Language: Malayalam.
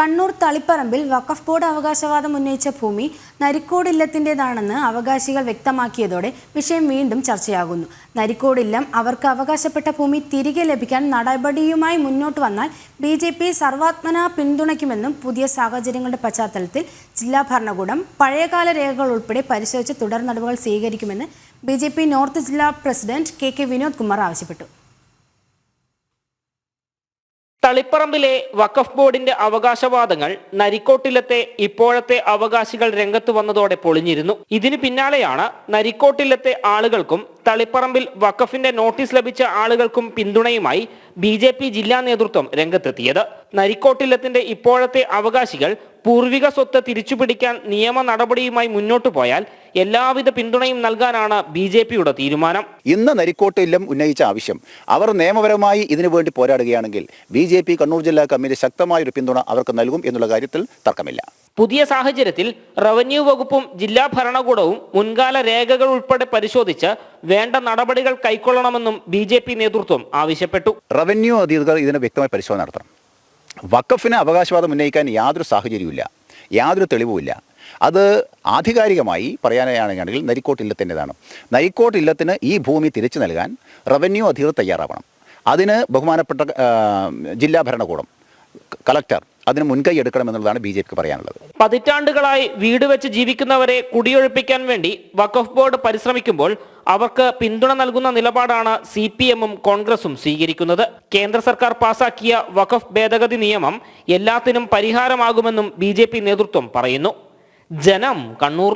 കണ്ണൂർ തളിപ്പറമ്പിൽ വഖഫ് ബോർഡ് അവകാശവാദം ഉന്നയിച്ച ഭൂമി നരിക്കോട് ഇല്ലത്തിന്റെതാണെന്ന് അവകാശികൾ വ്യക്തമാക്കിയതോടെ വിഷയം വീണ്ടും ചർച്ചയാകുന്നു. നരിക്കോട് ഇല്ലം അവർക്ക് അവകാശപ്പെട്ട ഭൂമി തിരികെ ലഭിക്കാൻ നടപടിയുമായി മുന്നോട്ട് വന്നാൽ ബി ജെ പി സർവാത്മന പിന്തുണയ്ക്കുമെന്നും പുതിയ സാഹചര്യങ്ങളുടെ പശ്ചാത്തലത്തിൽ ജില്ലാ ഭരണകൂടം പഴയകാല രേഖകൾ ഉൾപ്പെടെ പരിശോധിച്ച് തുടർ നടപടികൾ സ്വീകരിക്കുമെന്ന് ബി നോർത്ത് ജില്ലാ president K K Vinod Kumar ആവശ്യപ്പെട്ടു. തളിപ്പറമ്പിലെ വഖഫ് ബോർഡിന്റെ അവകാശവാദങ്ങൾ നരിക്കോട്ടിലത്തെ ഇപ്പോഴത്തെ അവകാശികൾ രംഗത്ത് വന്നതോടെ പൊളിഞ്ഞിരുന്നു. ഇതിനു പിന്നാലെയാണ് നരിക്കോട്ടിലത്തെ ആളുകൾക്കും തളിപ്പറമ്പിൽ വഖഫിന്റെ നോട്ടീസ് ലഭിച്ച ആളുകൾക്കും പിന്തുണയുമായി ബി ജെ പി ജില്ലാ നേതൃത്വം രംഗത്തെത്തിയത്. നരിക്കോട്ടില്ലത്തിന്റെ ഇപ്പോഴത്തെ അവകാശികൾ പൂർവിക സ്വത്ത് തിരിച്ചുപിടിക്കാൻ നിയമ നടപടിയുമായി മുന്നോട്ടു പോയാൽ എല്ലാവിധ പിന്തുണയും നൽകാനാണ് ബി ജെ പിയുടെ തീരുമാനം. ഇന്ന് നരിക്കോട്ടില്ലം ഉന്നയിച്ച ആവശ്യം അവർ നിയമപരമായി ഇതിനു വേണ്ടി പോരാടുകയാണെങ്കിൽ ബി ജെ പി കണ്ണൂർ ജില്ലാ കമ്മിറ്റി ശക്തമായ ഒരു പിന്തുണ അവർക്ക് നൽകും എന്നുള്ള കാര്യത്തിൽ തർക്കമില്ല. പുതിയ സാഹചര്യത്തിൽ റവന്യൂ വകുപ്പും ജില്ലാ ഭരണകൂടവും മുൻകാല രേഖകൾ ഉൾപ്പെടെ പരിശോധിച്ച് വേണ്ട നടപടികൾ കൈക്കൊള്ളണമെന്നും ബി ജെ പി നേതൃത്വം ആവശ്യപ്പെട്ടു. റവന്യൂ അധികൃതർ ഇതിന് വ്യക്തമായി പരിശോധന നടത്തണം. വക്കഫിന് അവകാശവാദം ഉന്നയിക്കാൻ യാതൊരു സാഹചര്യവുമില്ല. യാതൊരു തെളിവുമില്ല. അത് ആധികാരികമായി പറയാനാണെങ്കിൽ നരിക്കോട്ട് ഇല്ലത്തിന്റെതാണ്. നരിക്കോട്ട് ഇല്ലത്തിന് ഈ ഭൂമി തിരിച്ചു നൽകാൻ റവന്യൂ അധികൃതർ തയ്യാറാവണം. അതിന് ബഹുമാനപ്പെട്ട ജില്ലാ ഭരണകൂടം കളക്ടർ അതിന് മുൻകൈ എടുക്കണമെന്നുള്ളതാണ് ബി ജെ പിക്ക് പറയാനുള്ളത്. പതിറ്റാണ്ടുകളായി വീട് വെച്ച് ജീവിക്കുന്നവരെ കുടിയൊഴിപ്പിക്കാൻ വേണ്ടി വഖഫ് ബോർഡ് പരിശ്രമിക്കുമ്പോൾ അവർക്ക് പിന്തുണ നൽകുന്ന നിലപാടാണ് സി പി എമ്മും കോൺഗ്രസും സ്വീകരിക്കുന്നത്. കേന്ദ്ര സർക്കാർ പാസാക്കിയ വഖഫ് ഭേദഗതി നിയമം എല്ലാത്തിനും പരിഹാരമാകുമെന്നും ബി നേതൃത്വം പറയുന്നു. ജനം കണ്ണൂർ.